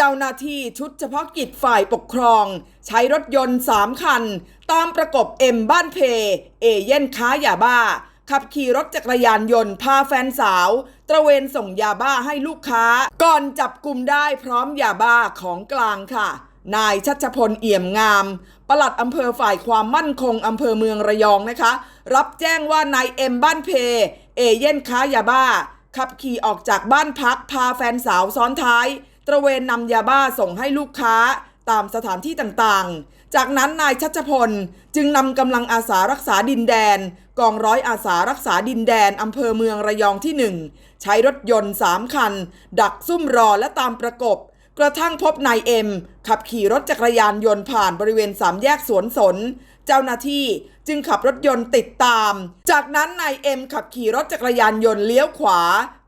จ้าหน้าที่ชุดเฉพาะกิจฝ่ายปกครอง ใช้รถยนต์ 3 คัน ตามประกบเอ็มบ้านเพ เอเย่นค้ายาบ้า ขับขี่รถจักรยานยนต์ พาแฟนสาว ตระเวนส่งยาบ้าให้ลูกค้า ก่อนจับกลุ่มได้พร้อมยาบ้าของกลางค่ะ นายชัชพลเอี่ยมงาม ปลัดอำเภอฝ่ายความมั่นคงอำเภอเมืองระยองนะคะ รับแจ้งว่านายเอ็มบ้านเพเอเย่นค้ายาบ้า ขับขี่ออกจากบ้านพักพาแฟนสาวซ้อนท้าย ตระเวนนำยาบ้าส่งให้ลูกค้าตามสถานที่ต่างๆ จากนั้นนายชัชพลจึงนำกำลังอาสารักษาดินแดน กองร้อยอาสารักษาดินแดนอำเภอเมืองระยองที่หนึ่งใช้รถยนต์สามคัน ดักซุ่มรอและตามประกบ กระทั่งพบนายเอ็ม ขับขี่รถจักรยานยนต์ผ่านบริเวณสามแยกสวนสน เจ้าหน้าที่จึงขับรถยนต์ติดตาม จากนั้นนายเอ็มขับขี่รถจักรยานยนต์เลี้ยวขวา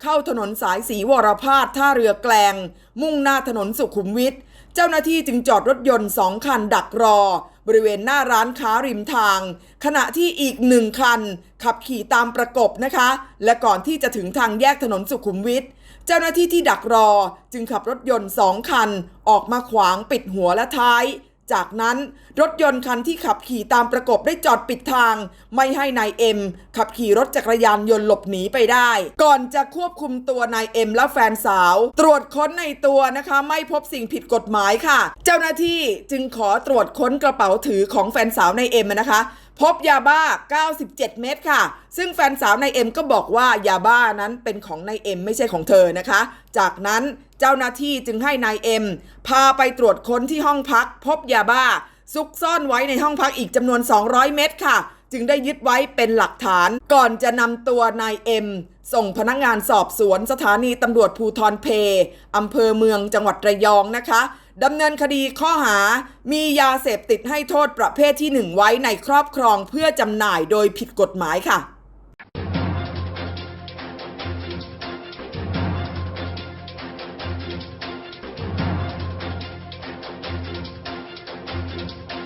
เข้าถนนสายสีวรพาสท่าเรือแกลง มุ่งหน้าถนนสุขุมวิทเจ้าหน้าที่จึงจอดรถยนต์สองคันดักรอ บริเวณหน้าร้านค้าริมทาง ขณะที่อีกหนึ่งคัน ขับขี่ตามประกบนะคะ และก่อนที่จะถึงทางแยกถนนสุขุมวิทเจ้าหน้าที่ที่ดักรอจึงขับรถยนต์สองคัน ออกมาขวางปิดหัวและท้าย จากนั้นรถยนต์คันที่ขับขี่ตามประกบได้จอดปิดทาง ไม่ให้นายเอ็มขับขี่รถจักรยานยนต์หลบหนีไปได้ ก่อนจะควบคุมตัวนายเอ็มและแฟนสาว ตรวจค้นในตัวนะคะ ไม่พบสิ่งผิดกฎหมายค่ะ เจ้าหน้าที่จึงขอตรวจค้นกระเป๋าถือของแฟนสาวนายเอ็มนะคะ พบยาบ้า 97 เม็ดค่ะ ซึ่งแฟนสาวนายเอ็มก็บอกว่ายาบ้านั้นเป็นของนายเอ็มไม่ใช่ของเธอนะคะ จากนั้นเจ้าหน้าที่จึงให้นายเอ็มพาไปตรวจค้นที่ห้องพัก พบยาบ้า ซุกซ่อนไว้ในห้องพักอีกจำนวน 200 เม็ดค่ะ จึงได้ยึดไว้เป็นหลักฐาน ก่อนจะนำตัวนายเอ็มส่งพนักงานสอบสวนสถานีตำรวจภูทรเพอำเภอเมืองจังหวัดระยองนะคะ ดำเนินคดีข้อหา มียาเสพติดให้โทษประเภทที่หนึ่งไว้ในครอบครองเพื่อจำหน่ายโดยผิดกฎหมายค่ะ